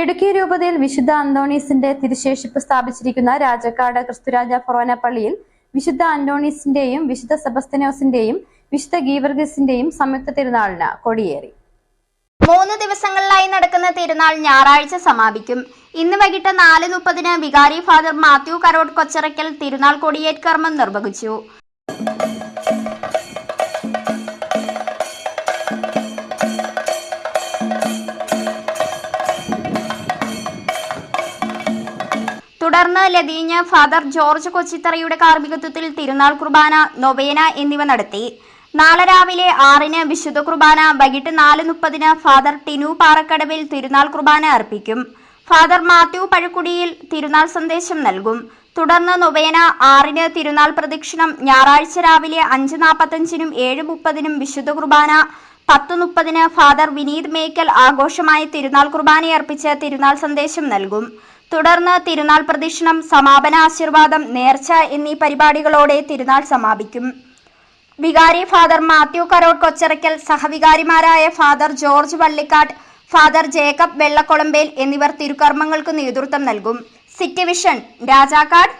ഇടുക്കി രൂപതയിൽ വിശുദ്ധ അന്തോണീസിന്റെ തിരുശേഷിപ്പ് സ്ഥാപിച്ചിരിക്കുന്ന രാജക്കാട് ക്രിസ്തുരാജ ഫൊറോന പള്ളിയിൽ വിശുദ്ധ അന്തോണീസിന്റെയും വിശുദ്ധ സെബസ്തനോസിന്റെയും വിശുദ്ധ ഗീവർഗസിന്റെയും സംയുക്ത തിരുനാളിന് കൊടിയേറി. മൂന്ന് ദിവസങ്ങളിലായി നടക്കുന്ന തിരുനാൾ ഞായറാഴ്ച സമാപിക്കും. ഇന്ന് വൈകിട്ട് നാല് മുപ്പതിന് വികാരി ഫാദർ മാത്യു കരോട്ട് കൊച്ചറയ്ക്കൽ തിരുനാൾ കൊടിയേറ്റ് കർമ്മം നിർവഹിച്ചു. തുടർന്ന് ലതീഞ്ഞ് ഫാദർ ജോർജ് കൊച്ചിത്തറയുടെ കാർമ്മികത്വത്തിൽ തിരുനാൾ കുർബാന നൊവേന എന്നിവ നടത്തി. നാളെ രാവിലെ ആറിന് വിശുദ്ധ കുർബാന വൈകിട്ട് നാല് മുപ്പതിന് ഫാദർ ടിനു പാറക്കടവിൽ തിരുനാൾ കുർബാന അർപ്പിക്കും. ഫാദർ മാത്യു പഴക്കുടിയിൽ തിരുനാൾ സന്ദേശം നൽകും. തുടർന്ന് നൊവേന ആറിന് തിരുനാൾ പ്രദക്ഷിണം ഞായറാഴ്ച രാവിലെ അഞ്ച് നാൽപ്പത്തഞ്ചിനും ഏഴ് മുപ്പതിനും വിശുദ്ധ കുർബാന പത്ത് മുപ്പതിന് ഫാദർ വിനീത് മേക്കൽ ആഘോഷമായി തിരുനാൾ കുർബാന അർപ്പിച്ച് തിരുനാൾ സന്ദേശം നൽകും. തുടർന്ന് തിരുനാൾ പ്രദക്ഷിണം സമാപന ആശീർവാദം നേർച്ച എന്നീ പരിപാടികളോടെ തിരുനാൾ സമാപിക്കും. വികാരി ഫാദർ മാത്യു കരോട് കൊച്ചിറക്കൽ സഹവികാരിമാരായ father George Vallikkattu father Jacob വെള്ളക്കൊളമ്പേൽ എന്നിവർ തിരുക്കർമ്മങ്ങൾക്ക് നേതൃത്വം നൽകും. City vision Rajakkad.